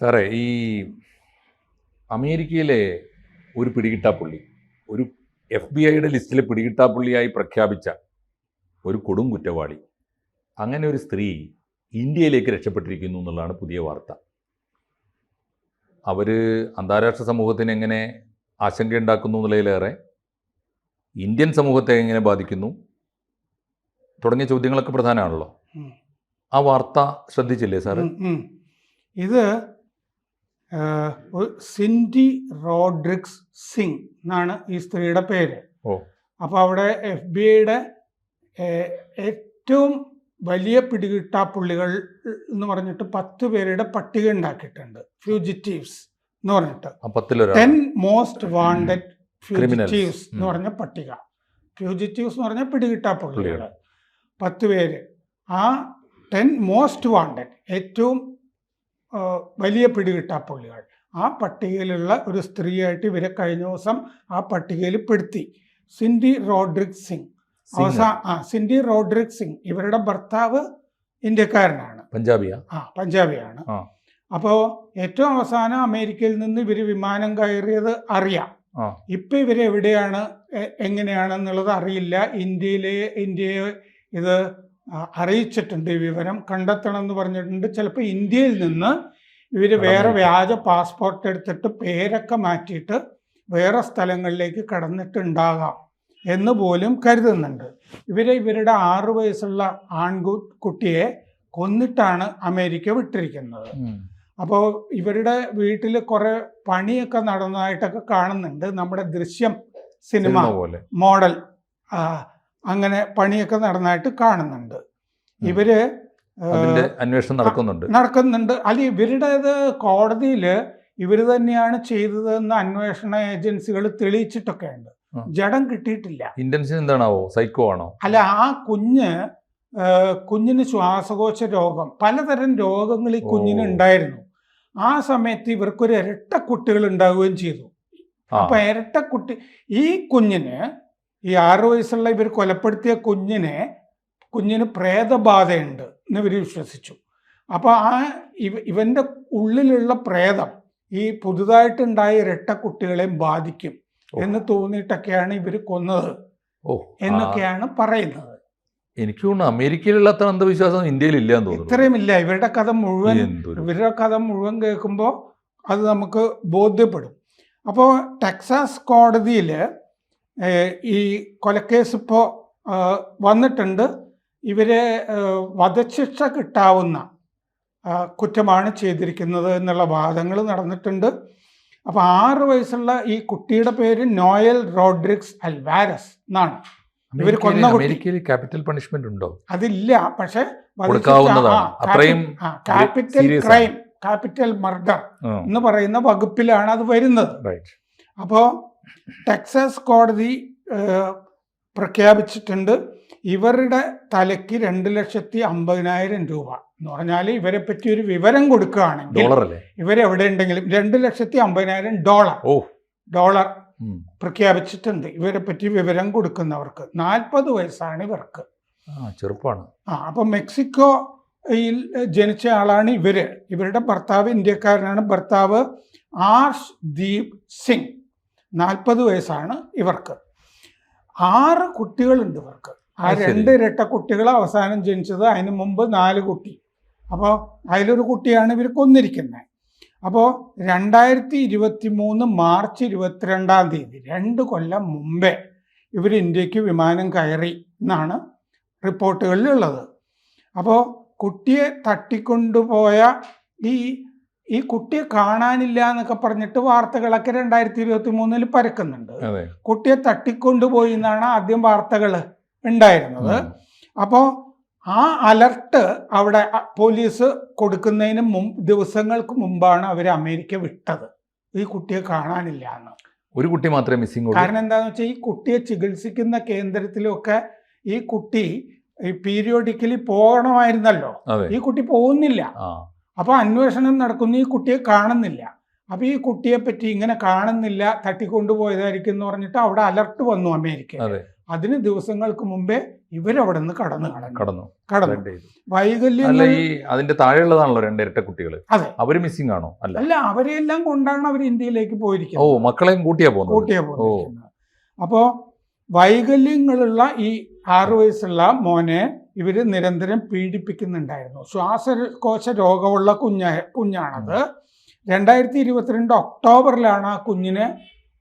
സാറേ ഈ അമേരിക്കയിലെ ഒരു പിടികിട്ടാപ്പുള്ളി ഒരു എഫ് ബി ഐയുടെ ലിസ്റ്റിലെ പിടികിട്ടാപ്പുള്ളിയായി പ്രഖ്യാപിച്ച ഒരു കൊടും കുറ്റവാളി അങ്ങനെ ഒരു സ്ത്രീ ഇന്ത്യയിലേക്ക് രക്ഷപ്പെട്ടിരിക്കുന്നു എന്നുള്ളതാണ് പുതിയ വാർത്ത. അവർ അന്താരാഷ്ട്ര സമൂഹത്തിന് എങ്ങനെ ആശങ്കയുണ്ടാക്കുന്നു എന്നുള്ളതിലേറെ ഇന്ത്യൻ സമൂഹത്തെ എങ്ങനെ ബാധിക്കുന്നു തുടങ്ങിയ ചോദ്യങ്ങളൊക്കെ പ്രധാനമാണല്ലോ. ആ വാർത്ത ശ്രദ്ധിച്ചില്ലേ സാറ്. ഇത് സിൻഡി റോഡ്രിക്സ് സിംഗ് എന്നാണ് ഈ സ്ത്രീയുടെ പേര്. അപ്പോൾ അവിടെ എഫ് ബി ഐയുടെ ഏറ്റവും വലിയ പിടികിട്ടാപ്പുള്ളികൾ എന്ന് പറഞ്ഞിട്ട് പത്ത് പേരുടെ പട്ടിക ഉണ്ടാക്കിയിട്ടുണ്ട്. ഫ്യൂജിറ്റീവ്സ് എന്ന് പറഞ്ഞിട്ട്. Ten most wanted. ഫ്യൂജിറ്റീവ്സ് എന്ന് പറഞ്ഞ പട്ടിക. ഫ്യൂജിറ്റീവ്സ് എന്ന് പറഞ്ഞ പിടികിട്ടാപ്പുള്ളികൾ പുള്ളികൾ. പത്ത് പേര്. ആ ടെൻ മോസ്റ്റ് വാണ്ടഡ് ഏറ്റവും വലിയ പിടികിട്ടാപ്പുള്ളികൾ ആ പട്ടികയിലുള്ള ഒരു സ്ത്രീയായിട്ട് ഇവരെ കഴിഞ്ഞ ദിവസം ആ പട്ടികയിൽ പെടുത്തി. സിൻഡി റോഡ്രിക് സിംഗ്. അവസാ ആ സിൻഡി റോഡ്രിക് സിംഗ്. ഇവരുടെ ഭർത്താവ് ഇന്ത്യക്കാരനാണ്. പഞ്ചാബിയാ? ആ പഞ്ചാബിയാണ്. അപ്പോ അപ്പോൾ ഏറ്റവും അവസാനം അമേരിക്കയിൽ നിന്ന് ഇവർ വിമാനം കയറിയത് അറിയാം. ഇപ്പം ഇവർ എവിടെയാണ് എ- എങ്ങനെയാണെന്നുള്ളത് അറിയില്ല. ഇന്ത്യയിലെ ഇന്ത്യയെ ഇത് അറിയിച്ചിട്ടുണ്ട് ഈ വിവരം കണ്ടെത്തണം എന്ന് പറഞ്ഞിട്ടുണ്ട്. ചിലപ്പോൾ ഇന്ത്യയിൽ നിന്ന് ഇവർ വേറെ വ്യാജ പാസ്പോർട്ട് എടുത്തിട്ട് പേരൊക്കെ മാറ്റിയിട്ട് വേറെ സ്ഥലങ്ങളിലേക്ക് കടന്നിട്ടുണ്ടാകാം എന്ന് പോലും കരുതുന്നുണ്ട്. ഇവരെ ഇവരുടെ ആറു വയസ്സുള്ള ആൺകു കുട്ടിയെ കൊന്നിട്ടാണ് അമേരിക്ക വിട്ടിരിക്കുന്നത്. അപ്പോൾ ഇവരുടെ വീട്ടിൽ കുറേ പണിയൊക്കെ നടന്നതായിട്ടൊക്കെ കാണുന്നുണ്ട്. നമ്മുടെ ദൃശ്യം സിനിമ മോഡൽ. അങ്ങനെ പണിയൊക്കെ നടന്നായിട്ട് കാണുന്നുണ്ട്. ഇവർ അന്വേഷണം നടക്കുന്നുണ്ട്. നടക്കുന്നുണ്ട്. അല്ല ഇവരുടേത് കോടതിയിൽ ഇവർ തന്നെയാണ് ചെയ്തതെന്ന് അന്വേഷണ ഏജൻസികൾ തെളിയിച്ചിട്ടൊക്കെ ഉണ്ട്. ജഡം കിട്ടിയിട്ടില്ല. ഇന്റൻഷൻ എന്താണാവോ? സൈക്കോ ആണോ? അല്ല ആ കുഞ്ഞ് കുഞ്ഞിന് ശ്വാസകോശ രോഗം പലതരം രോഗങ്ങൾ ഈ കുഞ്ഞിന് ഉണ്ടായിരുന്നു. ആ സമയത്ത് ഇവർക്കൊരു ഇരട്ട കുട്ടികൾ ഉണ്ടാവുകയും ചെയ്തു. അപ്പൊ ഇരട്ട കുട്ടി ഈ കുഞ്ഞിന് ഈ ആറു വയസ്സുള്ള ഇവർ കൊലപ്പെടുത്തിയ കുഞ്ഞിനെ കുഞ്ഞിന് പ്രേതബാധയുണ്ട് എന്ന് ഇവർ വിശ്വസിച്ചു. അപ്പോൾ ആ ഇവ ഇവന്റെ ഉള്ളിലുള്ള പ്രേതം ഈ പുതുതായിട്ടുണ്ടായ ഇരട്ട കുട്ടികളെയും ബാധിക്കും എന്ന് തോന്നിയിട്ടൊക്കെയാണ് ഇവർ കൊന്നത് ഓ എന്നൊക്കെയാണ് പറയുന്നത്. എനിക്ക് തോന്നുന്നു അമേരിക്കയിലുള്ള അത്ര അന്ധവിശ്വാസം ഇന്ത്യയിൽ ഇല്ല എന്ന് തോന്നുന്നു. ഇത്രയുമില്ല. ഇവരുടെ കഥ മുഴുവൻ ഇവരുടെ കഥ മുഴുവൻ കേൾക്കുമ്പോൾ അത് നമുക്ക് ബോധ്യപ്പെടും. അപ്പോൾ ടെക്സാസ് കോടതിയിൽ ഈ കൊലക്കേസ് ഇപ്പോൾ വന്നിട്ടുണ്ട്. ഇവരെ വധശിക്ഷ കിട്ടാവുന്ന കുറ്റമാണ് ചെയ്തിരിക്കുന്നത് എന്നുള്ള വാദങ്ങൾ നടന്നിട്ടുണ്ട്. അപ്പോൾ ആറ് വയസ്സുള്ള ഈ കുട്ടിയുടെ പേര് നോയൽ റോഡ്രിക്സ് അൽവാരസ് എന്നാണ്. ഇവർ കൊന്ന അമേരിക്കയിൽ-. ക്യാപിറ്റൽ പണിഷ്മെന്റ് ഉണ്ടോ? അതില്ല. പക്ഷെ ക്യാപിറ്റൽ ക്രൈം ക്യാപിറ്റൽ മർഡർ എന്ന് പറയുന്ന വകുപ്പിലാണ് അത് വരുന്നത്. അപ്പോൾ ടെക്സാസ് കോടതി പ്രഖ്യാപിച്ചിട്ടുണ്ട് ഇവരുടെ തലയ്ക്ക് രണ്ട് ലക്ഷത്തി അമ്പതിനായിരം രൂപ എന്ന് പറഞ്ഞാൽ ഇവരെ പറ്റി ഒരു വിവരം കൊടുക്കുകയാണെങ്കിൽ ഇവരെവിടെ ഉണ്ടെങ്കിലും രണ്ട് ലക്ഷത്തി അമ്പതിനായിരം ഡോളർ. ഓ. ഡോളർ പ്രഖ്യാപിച്ചിട്ടുണ്ട്. ഇവരെ പറ്റി വിവരം കൊടുക്കുന്നവർക്ക്. നാൽപ്പത് വയസ്സാണ് ഇവർക്ക്. ചെറുപ്പമാണ് ആ അപ്പം മെക്സിക്കോയിൽ ജനിച്ച ആളാണ് ഇവർ. ഇവരുടെ ഭർത്താവ് ഇന്ത്യക്കാരനാണ്. ഭർത്താവ് ആർഷ് ദീപ് സിംഗ്. നാൽപ്പത് വയസ്സാണ് ഇവർക്ക്. ആറ് കുട്ടികളുണ്ട് ഇവർക്ക്. ആ രണ്ട് ഇരട്ട കുട്ടികൾ അവസാനം ജനിച്ചത് അതിന് മുമ്പ് നാല് കുട്ടി. അപ്പോൾ അതിലൊരു കുട്ടിയാണ് ഇവർ കൊന്നിരിക്കുന്നത് അപ്പോൾ രണ്ടായിരത്തി ഇരുപത്തി മൂന്ന് മാർച്ച് ഇരുപത്തിരണ്ടാം തീയതി രണ്ട് കൊല്ലം മുമ്പേ ഇവർ ഇന്ത്യയ്ക്ക് വിമാനം കയറി എന്നാണ് റിപ്പോർട്ടുകളിലുള്ളത്. അപ്പോൾ കുട്ടിയെ തട്ടിക്കൊണ്ടുപോയ ഈ ഈ കുട്ടിയെ കാണാനില്ല എന്നൊക്കെ പറഞ്ഞിട്ട് വാർത്തകളൊക്കെ രണ്ടായിരത്തി ഇരുപത്തി മൂന്നിൽ പരക്കുന്നുണ്ട് കുട്ടിയെ തട്ടിക്കൊണ്ടുപോയി എന്നാണ് ആദ്യം വാർത്തകൾ ഉണ്ടായിരുന്നത്. അപ്പോ അപ്പോൾ ആ അലർട്ട് അവിടെ പോലീസ് കൊടുക്കുന്നതിന് മുമ്പ് ദിവസങ്ങൾക്ക് മുമ്പാണ് അവർ അമേരിക്ക വിട്ടത്. ഈ കുട്ടിയെ കാണാനില്ല എന്ന്. ഒരു കുട്ടി മാത്രമേ മിസ്സിംഗ് കാരണം എന്താണെന്ന് വെച്ചാൽ ഈ കുട്ടിയെ ചികിത്സിക്കുന്ന കേന്ദ്രത്തിലൊക്കെ ഈ കുട്ടി പീരിയോഡിക്കലി പോകണമായിരുന്നല്ലോ. ഈ കുട്ടി പോകുന്നില്ല. അപ്പോൾ അന്വേഷണം നടക്കുന്നു. ഈ കുട്ടിയെ കാണുന്നില്ല. അപ്പോൾ ഈ കുട്ടിയെ പറ്റി ഇങ്ങനെ കാണുന്നില്ല തട്ടിക്കൊണ്ടുപോയതായിരിക്കും എന്ന് പറഞ്ഞിട്ട് അവിടെ അലർട്ട് വന്നു അമേരിക്ക അതെ. അതിന് ദിവസങ്ങൾക്ക് മുമ്പേ ഇവരവിടെ നിന്ന് കടന്നു. കടന്നു. കടന്നു. അല്ല ഈ അതിന്റെ താഴെയുള്ളതാണല്ലോ രണ്ട് ഇരട്ട കുട്ടികൾ അതെ. അവർ മിസ്സിംഗ് ആണോ? അല്ല. അല്ല അവരെല്ലാം കൊണ്ടാണ് അവർ ഇന്ത്യയിലേക്ക് പോയിരിക്കുന്നത്. ഓ മക്കളെയും കൂട്ടിയാ പോകുന്നത്. കൂട്ടിയാ പോകുന്നത്. അപ്പോൾ വൈകല്യങ്ങളുള്ള ഈ ആറു വയസ്സുള്ള മോനെ ഇവർ നിരന്തരം പീഡിപ്പിക്കുന്നുണ്ടായിരുന്നു. ശ്വാസകോശ രോഗമുള്ള കുഞ്ഞ കുഞ്ഞാണത്. രണ്ടായിരത്തി ഇരുപത്തിരണ്ട് ഒക്ടോബറിലാണ് ആ കുഞ്ഞിനെ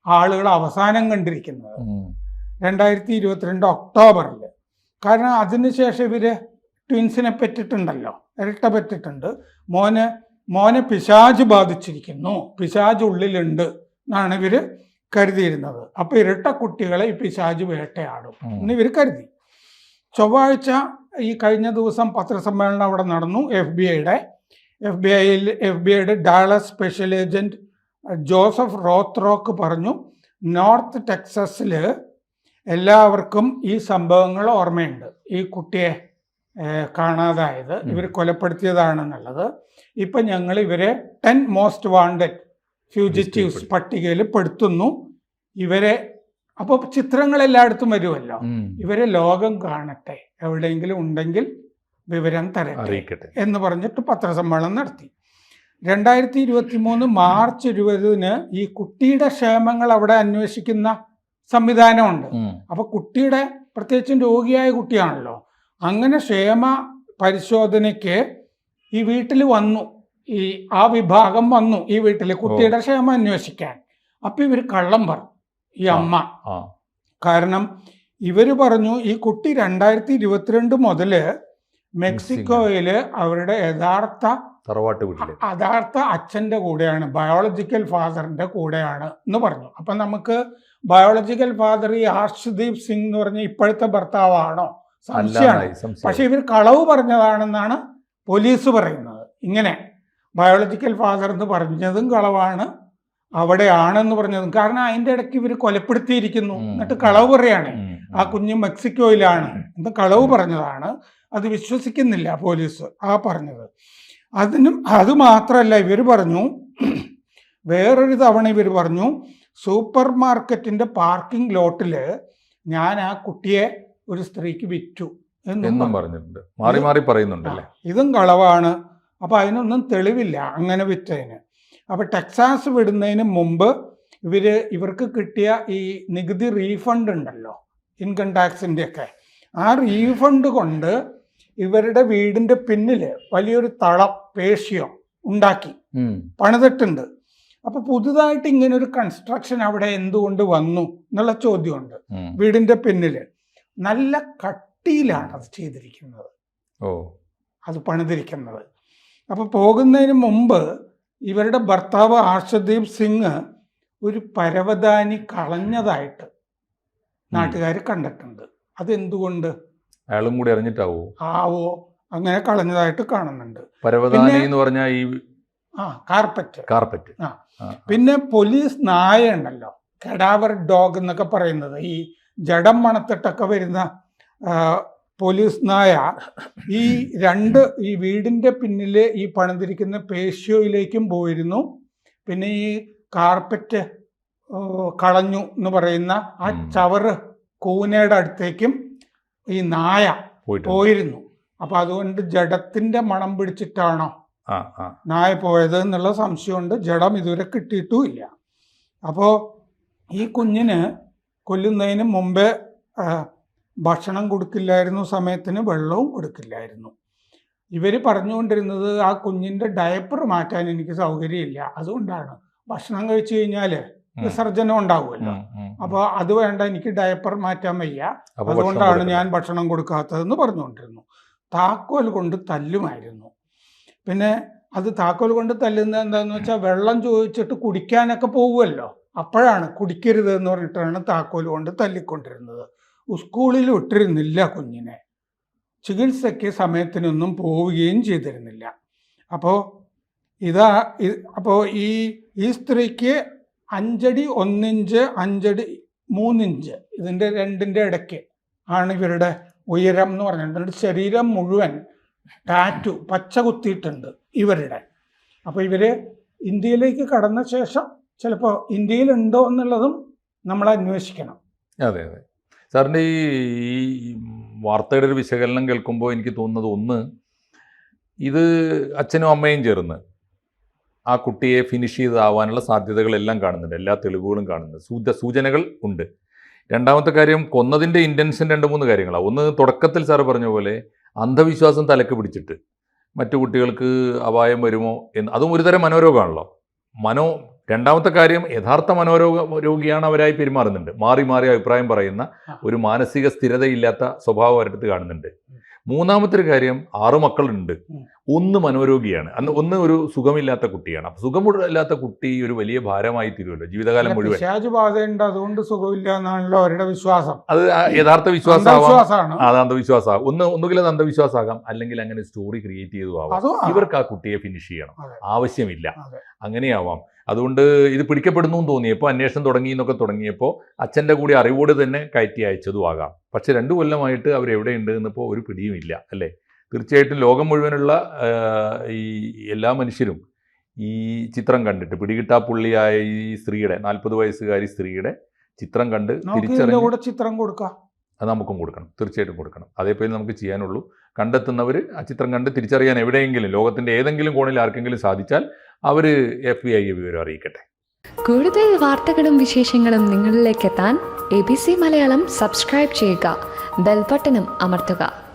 ആളുകൾ അവസാനം കണ്ടിരിക്കുന്നത്. രണ്ടായിരത്തി ഇരുപത്തിരണ്ട് ഒക്ടോബറിൽ കാരണം അതിനുശേഷം ഇവർ ട്വിൻസിനെ പെറ്റിട്ടുണ്ടല്ലോ. ഇരട്ട പെറ്റിട്ടുണ്ട്. മോന് മോനെ പിശാജ് ബാധിച്ചിരിക്കുന്നു. പിശാജ് ഉള്ളിലുണ്ട് എന്നാണ് ഇവർ കരുതിയിരുന്നത്. അപ്പൊ ഇരട്ട കുട്ടികളെ ഈ പിശാജ് വേട്ടയാടും എന്ന് ഇവർ കരുതി. ചൊവ്വാഴ്ച ഈ കഴിഞ്ഞ ദിവസം പത്രസമ്മേളനം അവിടെ നടന്നു എഫ് ബി ഐയുടെ. എഫ് ബി ഐയിൽ എഫ് ബി ഐയുടെ Dallas special agent Joseph Rothrock പറഞ്ഞു നോർത്ത് ടെക്സസിൽ എല്ലാവർക്കും ഈ സംഭവങ്ങൾ ഓർമ്മയുണ്ട്. ഈ കുട്ടിയെ കാണാതായത്. ഇവർ കൊലപ്പെടുത്തിയതാണെന്നുള്ളത്. ഇപ്പം ഞങ്ങൾ ഇവരെ ടെൻ മോസ്റ്റ് വാണ്ടഡ് ഫ്യൂജിറ്റീവ്സ് പട്ടികയിൽ പെടുത്തുന്നു. ഇവരെ അപ്പോൾ ചിത്രങ്ങൾ എല്ലായിടത്തും വരുമല്ലോ. ഇവരെ ലോകം കാണട്ടെ. എവിടെയെങ്കിലും ഉണ്ടെങ്കിൽ വിവരം തരട്ടെ എന്ന് പറഞ്ഞിട്ട് പത്രസമ്മേളനം നടത്തി. രണ്ടായിരത്തി ഇരുപത്തി മൂന്ന് മാർച്ച് ഇരുപതിന് ഈ കുട്ടിയുടെ ക്ഷേമങ്ങൾ അവിടെ അന്വേഷിക്കുന്ന സംവിധാനമുണ്ട്. അപ്പൊ കുട്ടിയുടെ പ്രത്യേകിച്ചും രോഗിയായ കുട്ടിയാണല്ലോ. അങ്ങനെ ക്ഷേമ പരിശോധനയ്ക്ക് ഈ വീട്ടിൽ വന്നു. ഈ ആ വിഭാഗം വന്നു ഈ വീട്ടിൽ കുട്ടിയുടെ ക്ഷേമം അന്വേഷിക്കാൻ. അപ്പൊ ഇവർ കള്ളം പറഞ്ഞു. ഈ അമ്മ. കാരണം ഇവർ പറഞ്ഞു ഈ കുട്ടി രണ്ടായിരത്തി ഇരുപത്തിരണ്ട് മുതൽ മെക്സിക്കോയിൽ അവരുടെ യഥാർത്ഥ തറവാട്ട് വീട്ടിൽ. യഥാർത്ഥ അച്ഛന്റെ കൂടെയാണ് ബയോളജിക്കൽ ഫാദറിന്റെ കൂടെയാണ് എന്ന് പറഞ്ഞു. അപ്പൊ നമുക്ക് ബയോളജിക്കൽ ഫാദർ ഈ ഹർഷ്ദീപ് സിംഗ് എന്ന് പറഞ്ഞ ഇപ്പോഴത്തെ ഭർത്താവാണോ? സംശയമാണ്. സംശയം പക്ഷെ ഇവർ കളവ് പറഞ്ഞതാണെന്നാണ് പോലീസ് പറയുന്നത്. ഇങ്ങനെ ബയോളജിക്കൽ ഫാദർ എന്ന് പറഞ്ഞതും കളവാണ്. അവിടെയാണെന്ന് പറഞ്ഞത് കാരണം അതിന്റെ ഇടയ്ക്ക് ഇവർ കൊലപ്പെടുത്തിയിരിക്കുന്നു. എന്നിട്ട് കളവ് പറയാണ്. ആ കുഞ്ഞ് മെക്സിക്കോയിലാണ്. എന്ന് കളവ് പറഞ്ഞതാണ്. അത് വിശ്വസിക്കുന്നില്ല പോലീസ് ആ പറഞ്ഞത്. അതിനും അത് മാത്രമല്ല ഇവർ പറഞ്ഞു വേറൊരു തവണ ഇവർ പറഞ്ഞു സൂപ്പർ മാർക്കറ്റിന്റെ പാർക്കിംഗ് ലോട്ടിൽ ഞാൻ ആ കുട്ടിയെ ഒരു സ്ത്രീക്ക് വിറ്റു എന്നും എന്നും പറഞ്ഞിട്ടുണ്ട്. മാറി മാറി പറയുന്നുണ്ടല്ലേ? ഇതും കളവാണ്. അപ്പൊ അതിനൊന്നും തെളിവില്ല അങ്ങനെ വിറ്റതിന്. അപ്പൊ ടെക്സാസ് വിടുന്നതിന് മുമ്പ് ഇവർ ഇവർക്ക് കിട്ടിയ ഈ നികുതി റീഫണ്ട് ഉണ്ടല്ലോ ഇൻകം ടാക്സിന്റെയൊക്കെ ആ റീഫണ്ട് കൊണ്ട് ഇവരുടെ വീടിന്റെ പിന്നിൽ വലിയൊരു തളം പേഷ്യോ ഉണ്ടാക്കി. പണിതിട്ടുണ്ട്. അപ്പൊ പുതുതായിട്ട് ഇങ്ങനെ ഒരു കൺസ്ട്രക്ഷൻ അവിടെ എന്തുകൊണ്ട് വന്നു എന്നുള്ള ചോദ്യമുണ്ട്. വീടിന്റെ വീടിന്റെ പിന്നിൽ. നല്ല കട്ടിയിലാണ് അത് ചെയ്തിരിക്കുന്നത്. ഓ. അത് പണിതിരിക്കുന്നത്. അപ്പോൾ പോകുന്നതിന് മുമ്പ് ഇവരുടെ ഭർത്താവ് ആർഷദീപ് സിംഗ് ഒരു പരവതാനി കളഞ്ഞതായിട്ട് നാട്ടുകാർ കണ്ടിട്ടുണ്ട്. അതെന്തുകൊണ്ട്? അയാളും കൂടി അറിഞ്ഞിട്ടാവോ? ആവോ? അങ്ങനെ കളഞ്ഞതായിട്ട് കാണുന്നുണ്ട്. പരവതാനി എന്ന് പറഞ്ഞാൽ ഈ ആ കാർപ്പറ്റ്. കാർപ്പറ്റ്. ആ. പിന്നെ പോലീസ് നായ ഉണ്ടല്ലോ കെഡാവർ ഡോഗ് എന്നൊക്കെ പറയുന്നത്. ഈ ജഡം മണത്തിട്ടൊക്കെ വരുന്ന പോലീസ് നായ ഈ രണ്ട് ഈ വീടിന്റെ പിന്നിൽ ഈ പണിതിരിക്കുന്ന പേഷ്യോയിലേക്കും പോയിരുന്നു. പിന്നെ ഈ കാർപ്പറ്റ് കളഞ്ഞു എന്ന് പറയുന്ന ആ. ചവറ് കൂനയുടെ അടുത്തേക്കും ഈ നായ പോയിരുന്നു. അപ്പൊ അതുകൊണ്ട് ജഡത്തിന്റെ മണം പിടിച്ചിട്ടാണോ നായ പോയത് എന്നുള്ള സംശയമുണ്ട്. ജഡം ഇതുവരെ കിട്ടിയിട്ടുമില്ല അപ്പോൾ ഈ കുഞ്ഞിന് കൊല്ലുന്നതിന് മുമ്പേ ഭക്ഷണം കൊടുക്കില്ലായിരുന്നു സമയത്തിന് വെള്ളവും കൊടുക്കില്ലായിരുന്നു. ഇവർ പറഞ്ഞുകൊണ്ടിരുന്നത് ആ കുഞ്ഞിന്റെ ഡയപ്പർ മാറ്റാൻ എനിക്ക് സൗകര്യമില്ല. അതുകൊണ്ടാണ്. ഭക്ഷണം കഴിച്ചു കഴിഞ്ഞാൽ. വിസർജനം ഉണ്ടാവുമല്ലോ. അപ്പോൾ അത് വേണ്ട എനിക്ക് ഡയപ്പർ മാറ്റാൻ വയ്യ. അതുകൊണ്ടാണ് ഞാൻ ഭക്ഷണം കൊടുക്കാത്തതെന്ന് പറഞ്ഞുകൊണ്ടിരുന്നു. താക്കോൽ കൊണ്ട് തല്ലുമായിരുന്നു. പിന്നെ അത് താക്കോൽ കൊണ്ട് തല്ലുന്നത് എന്താണെന്ന് വെച്ചാൽ വെള്ളം ചോദിച്ചിട്ട് കുടിക്കാനൊക്കെ പോകുമല്ലോ അപ്പോഴാണ് കുടിക്കരുത് എന്ന് പറഞ്ഞിട്ടാണ് താക്കോൽ കൊണ്ട് തല്ലിക്കൊണ്ടിരുന്നത്. സ്കൂളിൽ വിട്ടിരുന്നില്ല കുഞ്ഞിനെ. ചികിത്സയ്ക്ക് സമയത്തിനൊന്നും പോവുകയും ചെയ്തിരുന്നില്ല. അപ്പോൾ ഇതാ അപ്പോൾ ഈ ഈ സ്ത്രീക്ക് അഞ്ചടി ഒന്നിഞ്ച് അഞ്ചടി മൂന്നിഞ്ച് ഇതിന്റെ രണ്ടിന്റെ ഇടയ്ക്ക് ആണ് ഇവരുടെ ഉയരം എന്ന് പറഞ്ഞിട്ടുണ്ട് ശരീരം മുഴുവൻ ടാറ്റു പച്ച കുത്തിയിട്ടുണ്ട് ഇവരുടെ. അപ്പോൾ ഇവർ ഇന്ത്യയിലേക്ക് കടന്ന ശേഷം ചിലപ്പോൾ ഇന്ത്യയിലുണ്ടോ എന്നുള്ളതും നമ്മൾ അന്വേഷിക്കണം. അതെ അതെ. സാറിന്റെ ഈ ഈ വാർത്തയുടെ ഒരു വിശകലനം കേൾക്കുമ്പോൾ എനിക്ക് തോന്നുന്നത് ഒന്ന് ഇത് അച്ഛനും അമ്മയും ചേർന്ന് ആ കുട്ടിയെ ഫിനിഷ് ചെയ്താവാനുള്ള സാധ്യതകളെല്ലാം കാണുന്നുണ്ട്. എല്ലാ തെളിവുകളും കാണുന്നുണ്ട്. സൂച സൂചനകൾ ഉണ്ട്. രണ്ടാമത്തെ കാര്യം കൊന്നതിന്റെ ഇന്റൻഷൻ രണ്ട് മൂന്ന് കാര്യങ്ങളാണ്. ഒന്ന് തുടക്കത്തിൽ സാറ് പറഞ്ഞ പോലെ അന്ധവിശ്വാസം തലക്ക് പിടിച്ചിട്ട് മറ്റു കുട്ടികൾക്ക് അപായം വരുമോ എന്ന് അതും ഒരുതരം മനോരോഗമാണല്ലോ. മനോ രണ്ടാമത്തെ കാര്യം യഥാർത്ഥ മനോരോഗ രോഗിയാണ് അവരായി പെരുമാറുന്നുണ്ട്. മാറി മാറി അഭിപ്രായം പറയുന്ന ഒരു മാനസിക സ്ഥിരതയില്ലാത്ത സ്വഭാവം അവരുടെ അടുത്ത് കാണുന്നുണ്ട്. മൂന്നാമത്തെ ഒരു കാര്യം ആറ് മക്കളുണ്ട്. ഒന്ന് മനോരോഗിയാണ്. അന്ന് ഒന്ന് ഒരു സുഖമില്ലാത്ത കുട്ടിയാണ്. അപ്പൊ സുഖമില്ലാത്ത കുട്ടി ഒരു വലിയ ഭാരമായി തീരുമല്ലോ ജീവിതകാലം മുഴുവൻ. പിശാച് ബാധയുണ്ട്. അതുകൊണ്ട് സുഖമില്ല എന്നാണല്ലോ അവരുടെ വിശ്വാസം. അത് യഥാർത്ഥ വിശ്വാസമാണ് അത് അന്ധവിശ്വാസമാകും ഒന്ന് ഒന്നുകിൽ അത് അന്ധവിശ്വാസമാകാം. അല്ലെങ്കിൽ അങ്ങനെ സ്റ്റോറി ക്രിയേറ്റ് ചെയ്തു ആവാം ഇവർക്ക് ആ കുട്ടിയെ ഫിനിഷ് ചെയ്യണം. ആവശ്യമില്ല. അങ്ങനെയാവാം. അതുകൊണ്ട് ഇത് പിടിക്കപ്പെടുന്നു എന്ന് തോന്നിയപ്പോൾ അന്വേഷണം തുടങ്ങി എന്നൊക്കെ തുടങ്ങിയപ്പോൾ അച്ഛന്റെ കൂടി അറിവോട് തന്നെ കയറ്റി അയച്ചതും ആകാം പക്ഷെ രണ്ടു കൊല്ലമായിട്ട് അവരെവിടെയുണ്ട് എന്നിപ്പോൾ ഒരു പിടിയും ഇല്ല അല്ലേ? തീർച്ചയായിട്ടും ലോകം മുഴുവനുള്ള ഈ എല്ലാ മനുഷ്യരും ഈ ചിത്രം കണ്ടിട്ട് പിടികിട്ടാപ്പുള്ളിയായ ഈ സ്ത്രീയുടെ നാൽപ്പത് വയസ്സുകാരി സ്ത്രീയുടെ ചിത്രം കണ്ട് തിരിച്ചറിഞ്ഞ ഇതിന്റെ തിരിച്ചറിഞ്ഞ് കൂടെ ചിത്രം കൊടുക്കാം. അത് നമുക്കും കൊടുക്കണം തീർച്ചയായിട്ടും കൊടുക്കണം. അതേപോലെ നമുക്ക് ചെയ്യാനുള്ളൂ. കണ്ടെത്തുന്നവർ ആ ചിത്രം കണ്ട് തിരിച്ചറിയാൻ എവിടെയെങ്കിലും ലോകത്തിന്റെ ഏതെങ്കിലും കോണിൽ ആർക്കെങ്കിലും സാധിച്ചാൽ അവർ എഫ് ബി ഐ വിവരം അറിയിക്കട്ടെ. കൂടുതൽ വാർത്തകളും വിശേഷങ്ങളും നിങ്ങളിലേക്ക് എത്താൻ A B C Malayalam subscribe ചെയ്യുക ബെൽബട്ടനും അമർത്തുക.